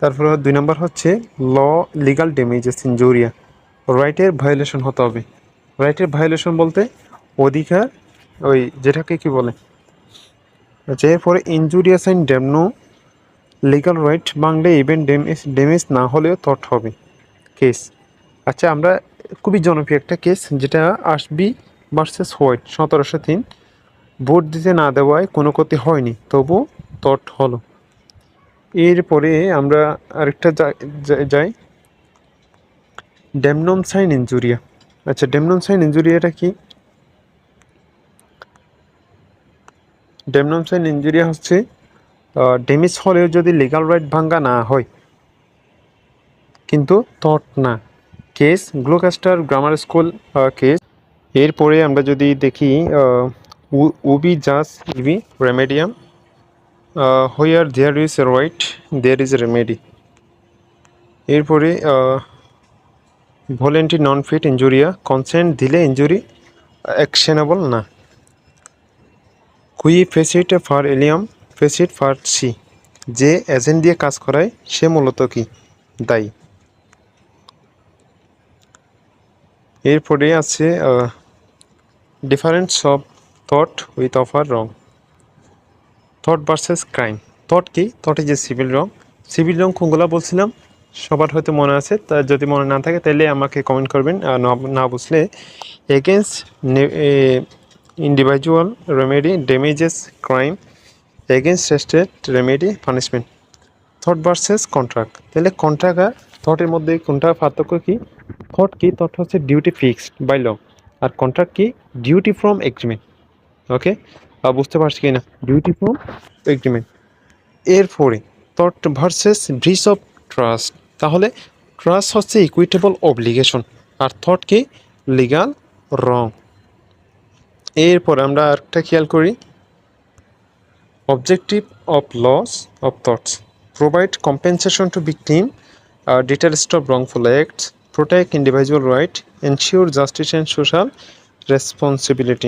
তারপরে দুই নম্বর হচ্ছে ল লিগাল ড্যামেজেস ইনজুরিয়া রাইটের ভায়োলেশন হতে হবে। রাইটের ভায়োলেশন বলতে অধিকার, ওই যেটাকে কি বলে? আচ্ছা এরপরে injurious and damno legal right Bangla event damage damage না হলেও তট হবে। কেস আচ্ছা আমরা খুবই জনপ্রিয় একটা কেস যেটা আসবি ভার্সেস হোয়াইট সতেরোশো তিন। ভোট দিতে না দেওয়ায় কোনো ক্ষতি হয়নি তবু তট হলো। এরপরে আমরা আরেকটা যাই। ডেমনম সাইন ইঞ্জুরিয়া আচ্ছা ডেমনম সাইন ইনজুরিয়াটা কি? ডেমনম সাইন ইঞ্জুরিয়া হচ্ছে ড্যামেজ হলেও যদি লিগাল রাইট ভাঙ্গা না হয়, কিন্তু তট না। Case Gloucester grammar school case এরপরে আমরা যদি দেখি উবি জাস ইবি রেমেডিয়াম where there is right there is remedy এরপরে ভলেন্টি নন ফিট ইঞ্জুরিয়া কনসেন্ট দিলে ইঞ্জুরি অ্যাকশনেবল না। কুই ফেসিট ফার এলিয়াম ফেসিট ফার সি যে এজেন্ট দিয়ে কাজ করায়, সে মূলত কি? দায়ী। এরপরে আছে difference of thought with offer wrong thought versus crime. Thought কি? থট এ সিভিল রং। সিভিল রং কোনগুলো বলছিলাম? সবার হয়তো মনে আছে, তা যদি মনে না থাকে তাহলে আমাকে কমেন্ট করবেন। না বুঝলে against individual remedy damages crime against state remedy punishment thought versus contract তাহলে কন্ট্রাক্ট আর থটের মধ্যে কোনটা পার্থক্য কি? থট কি? থট হচ্ছে ডিউটি ফিক্সড বাই ল আর কন্ট্রাক্ট কি? ডিউটি ফ্রম এগ্রিমেন্ট ওকে বুঝতে পারছি কিনা? ডিউটি ফর্ম এগ্রিমেন্ট এরপরে থট ভার্সেস ব্রিজ অফ ট্রাস্ট তাহলে ট্রাস্ট হচ্ছে ইকুইটেবল অবলিগেশন আর থটকে লিগাল রং এরপর আমরা আরেকটা খেয়াল করি। Objective of laws of torts provide compensation to বিকিম deter stop wrongful acts protect individual right ensure justice and social responsibility